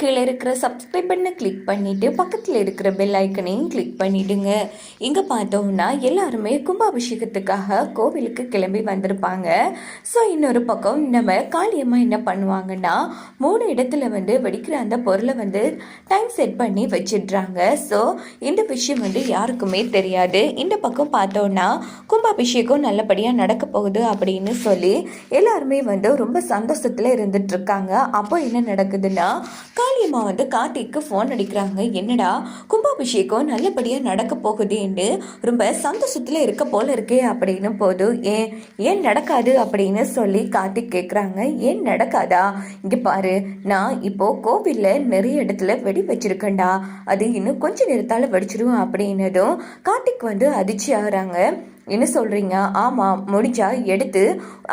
கீழே இருக்கிற சப்ஸ்கிரைப் பண்ண கிளிக் பண்ணிவிட்டு பக்கத்தில் இருக்கிற பெல் ஐக்கனையும் கிளிக் பண்ணிவிடுங்க இங்கே பார்த்தோம்னா எல்லாருமே கும்பாபிஷேகத்துக்காக கோவிலுக்கு கிளம்பி வந்திருப்பாங்க. ஸோ இன்னொரு பக்கம் நம்ம காளியம்மா என்ன பண்ணுவாங்கன்னா மூணு இடத்துல வந்து வெடிக்கிற அந்த பொருளை வந்து டைம் செட் பண்ணி வச்சிடுறாங்க. ஸோ இந்த விஷயம் வந்து யாருக்குமே தெரியாது. இந்த பக்கம் பார்த்தோன்னா கும்பாபிஷேகம் நல்லபடியாக நடக்க போகுது அப்படின்னு சொல்லி எல்லாருமே வந்து ரொம்ப சந்தோஷத்தில் இருந்துட்டு இருக்காங்க. அப்போ என்ன நடக்குதுன்னா காளியம்மா வந்து கார்த்திக்கு ஃபோன் அடிக்கிறாங்க. என்னடா? கும்பாபிஷேகம் நல்லபடியாக நடக்க போகுதுன்னு ரொம்ப சந்தோஷத்தில் இருக்க போல இருக்கே அப்படின்னு போது ஏன் ஏன் நடக்காது? அப்படின்னு சொல்லி கார்த்திக் கேட்குறாங்க ஏன் நடக்காதா? இங்கே பாரு நான் இப்போது கோவிலில் நிறைய இடத்துல வெடி வச்சிருக்கேன்டா. அது இன்னும் கொஞ்சம் நேரத்தால் வெடிச்சிடும் அப்படின்னதும் கார்த்திக் வந்து அதிர்ச்சி ஆகிறாங்க. என்ன சொல்கிறீங்க ஆமாம் முடிஞ்சா எடுத்து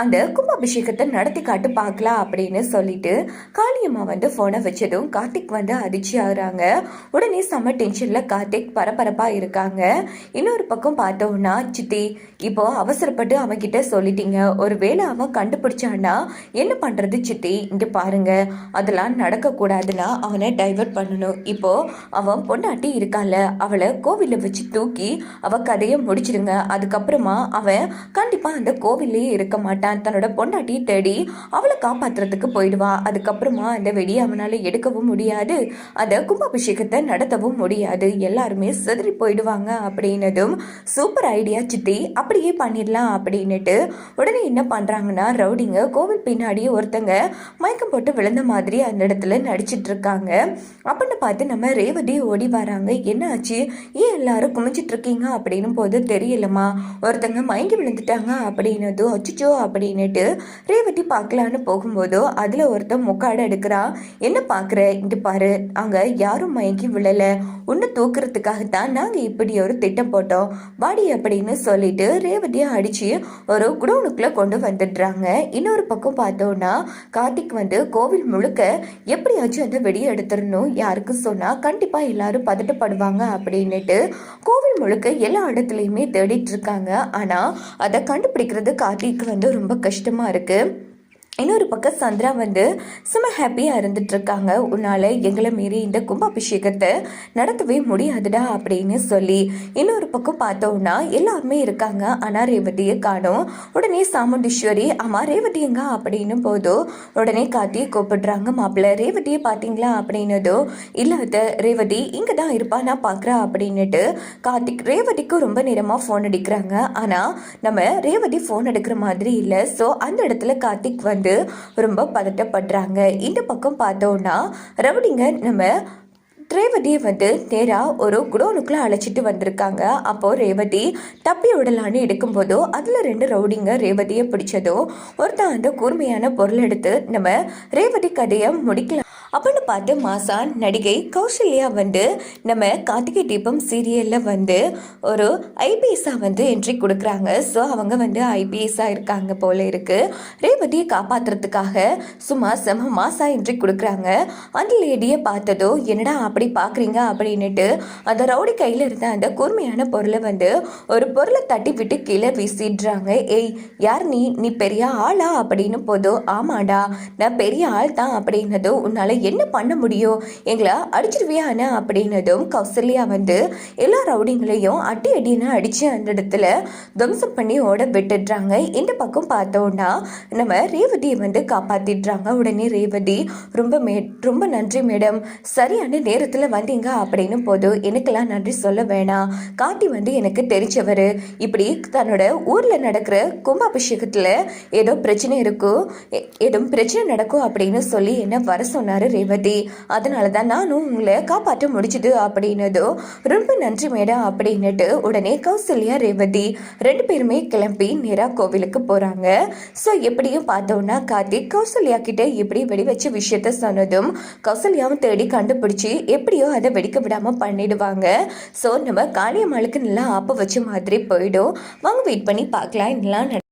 அந்த கும்பாபிஷேகத்தை நடத்தி காட்டு பார்க்கலாம் அப்படின்னு சொல்லிட்டு காளியம்மா வந்து ஃபோனை வச்சதும் கார்த்திக் வந்து அதிர்ச்சி ஆகுறாங்க. உடனே செம்ம டென்ஷனில் கார்த்திக் பரபரப்பாக இருக்காங்க. இன்னொரு பக்கம் பார்த்தோம்னா சித்தி இப்போ அவசரப்பட்டு அவன்கிட்ட சொல்லிட்டீங்க. ஒரு வேளை அவன் கண்டுபிடிச்சான்னா என்ன பண்ணுறது சித்தி? இங்கே பாருங்க அதெல்லாம் நடக்கக்கூடாதுன்னா அவனை டைவர்ட் பண்ணணும். இப்போ அவன் பொண்டாட்டி இருக்கான்ல அவளை கோவிலில் வச்சு தூக்கி அவள் கதையை முடிச்சிருங்க. அதுக்கப்புறம் அப்புறமா அவன் கண்டிப்பாக அந்த கோவில்லையே இருக்க மாட்டான். தன்னோட பொண்டாட்டி தேடி அவளை காப்பாற்றுறதுக்கு போயிடுவான் அதுக்கப்புறமா அந்த வெடியை அவனால் எடுக்கவும் முடியாது. அந்த கும்பாபிஷேகத்தை நடத்தவும் முடியாது. எல்லாருமே சிதறி போயிடுவாங்க அப்படின்னதும் சூப்பர் ஐடியா சித்தி அப்படியே பண்ணிடலாம் அப்படின்னுட்டு உடனே என்ன பண்ணுறாங்கன்னா ரவுடிங்க கோவில் பின்னாடி ஒருத்தங்க மயக்கம் போட்டு விழுந்த மாதிரி அந்த இடத்துல நடிச்சிட்டு இருக்காங்க. அப்படின்னு பார்த்து நம்ம ரேவதி ஓடி வராங்க. என்ன ஆச்சு? ஏன் எல்லாரும் குமிச்சிட்டு இருக்கீங்க? அப்படின்னு போது தெரியலம்மா. ஒருத்தங்க மயங்கி விழுந்துட்டாங்க அப்படின்னதும் அச்சுச்சோ அப்படின்னுட்டு ரேவதி பார்க்கலான்னு போகும்போதோ அதில் ஒருத்தன் முக்காடு எடுக்கிறா. என்ன பார்க்குற? இங்கே பாரு. அங்கே யாரும் மயங்கி விழலை. உன்னை தூக்குறதுக்காகத்தான் நாங்கள் இப்படி ஒரு திட்டம் போட்டோம். வாடி அப்படின்னு சொல்லிட்டு ரேவதியை அடித்து ஒரு குடோனுக்குள்ளே கொண்டு வந்துடுறாங்க. இன்னொரு பக்கம் பார்த்தோன்னா கார்த்திக் வந்து கோவில் முழுக்க எப்படியாச்சும் அந்த வெடியை எடுத்துடணும். யாருக்கு சொன்னால் கண்டிப்பாக எல்லாரும் பதட்டப்படுவாங்க அப்படின்னுட்டு கோவில் முழுக்க எல்லா இடத்துலையுமே தேடிட்டு இருக்காங்க. ஆனால் அதை கண்டுபிடிக்கிறது கார்த்திக்கு வந்து ரொம்ப கஷ்டமாக இருக்குது இன்னொரு பக்கம் சந்திரா வந்து சும்மா ஹாப்பியாக இருந்துட்டுருக்காங்க. உன்னால் எங்களை மீறி இந்த கும்பாபிஷேகத்தை நடத்தவே முடியாதுடா அப்படின்னு சொல்லி இன்னொரு பக்கம் பார்த்தோம்னா எல்லாருமே இருக்காங்க. ஆனால் ரேவதியை காணும். உடனே சாமுண்டீஸ்வரி அம்மா ரேவதி எங்க? அப்படின்னு போதோ உடனே காத்தியை கூப்பிடுறாங்க. மாப்பிள்ளை ரேவதியை பார்த்தீங்களா? அப்படின்னதோ இல்லாத ரேவதி இங்கே தான் இருப்பா நான் பார்க்குறேன் அப்படின்னுட்டு கார்த்திக் ரேவதிக்கு ரொம்ப நேரமாக ஃபோன் அடிக்கிறாங்க. ஆனால் நம்ம ரேவதி ஃபோன் எடுக்கிற மாதிரி இல்லை. ஸோ அந்த இடத்துல கார்த்திக் வந்து ரொம்ப பதட்டப்படுறாங்க. இந்த பக்கம் பார்த்தோன்னா ரவுடிங்க நம்ம ரேவதியை வந்து நேராக ஒரு குடோனுக்குள்ளே அழைச்சிட்டு வந்திருக்காங்க. அப்போது ரேவதி தப்பி விடலான்னு எடுக்கும்போதோ அதில் ரெண்டு ரவுடிங்க ரேவதியை பிடிச்சதோ ஒருத்தன் அந்த கூர்மையான பொருள் எடுத்து நம்ம ரேவதி கதையை முடிக்கலாம். அப்படின்னு பார்த்து மாசா நடிகை கௌசல்யா வந்து நம்ம கார்த்திகை தீபம் சீரியலில் வந்து ஒரு ஐபிஎஸ்ஸாக வந்து என்ட்ரி கொடுக்குறாங்க. ஸோ அவங்க வந்து ஐபிஎஸ்ஸாக இருக்காங்க போல இருக்குது ரேவதியை காப்பாற்றுறதுக்காக சும்மா செம மாசா என்ட்ரி கொடுக்குறாங்க. அந்த லேடியை பார்த்ததோ என்னடா அப்படி பார்க்குறீங்க அப்படின்னுட்டு அந்த ரவுடி கையில் இருந்த அந்த கூர்மையான பொருளை வந்து ஒரு பொருளை தட்டி விட்டு கீழே வீசிடுறாங்க. ஏய் யார் நீ? நீ பெரிய ஆளா? அப்படின்னு போதோ ஆமாடா நான் பெரிய ஆள் தான் அப்படின்னதோ உன்னால் என்ன பண்ண முடியும் எங்களை அடிச்சிருவியானே அப்படின்னதும் கௌசல்யா வந்து எல்லா ரவுடிங்களையும் அடி அடின்னு அடித்து அந்த இடத்துல துவம்சம் பண்ணி ஓட விட்டுடுறாங்க. இந்த பக்கம் பார்த்தோன்னா நம்ம ரேவதியை வந்து காப்பாற்றிடுறாங்க உடனே ரேவதி ரொம்ப மே ரொம்ப நன்றி மேடம். சரியான நேரத்தில் வந்தீங்க அப்படின்னு போதும் எனக்கெல்லாம் நன்றி சொல்ல வேணாம். காட்டி வந்து எனக்கு தெரிஞ்சவர். இப்படி தன்னோட ஊரில் நடக்கிற கும்பாபிஷேகத்தில் ஏதோ பிரச்சனை இருக்கும் எ- ஏதோ பிரச்சனை நடக்கும் அப்படின்னு சொல்லி என்ன வர சொன்னார் ரேவதி. அதனால தான் நானும் உங்களை காப்பாற்ற முடிச்சுது அப்படின்னதோ ரொம்ப நன்றி மேடம் அப்படின்னுட்டு உடனே கௌசல்யா ரேவதி ரெண்டு பேருமே கிளம்பி நேராக கோவிலுக்கு போகிறாங்க ஸோ எப்படியும் பார்த்தோன்னா கார்த்திக் கௌசல்யா கிட்ட இப்படி வெடி வச்ச விஷயத்த சொன்னதும் கௌசல்யாவும் தேடி கண்டுபிடிச்சி எப்படியோ அதை வெடிக்க விடாமல் பண்ணிடுவாங்க. ஸோ நம்ம காளியம்மாளுக்கு நல்லா ஆப்ப வச்ச மாதிரி போயிடும். வாங்க வெயிட் பண்ணி பார்க்கலாம் இதெல்லாம்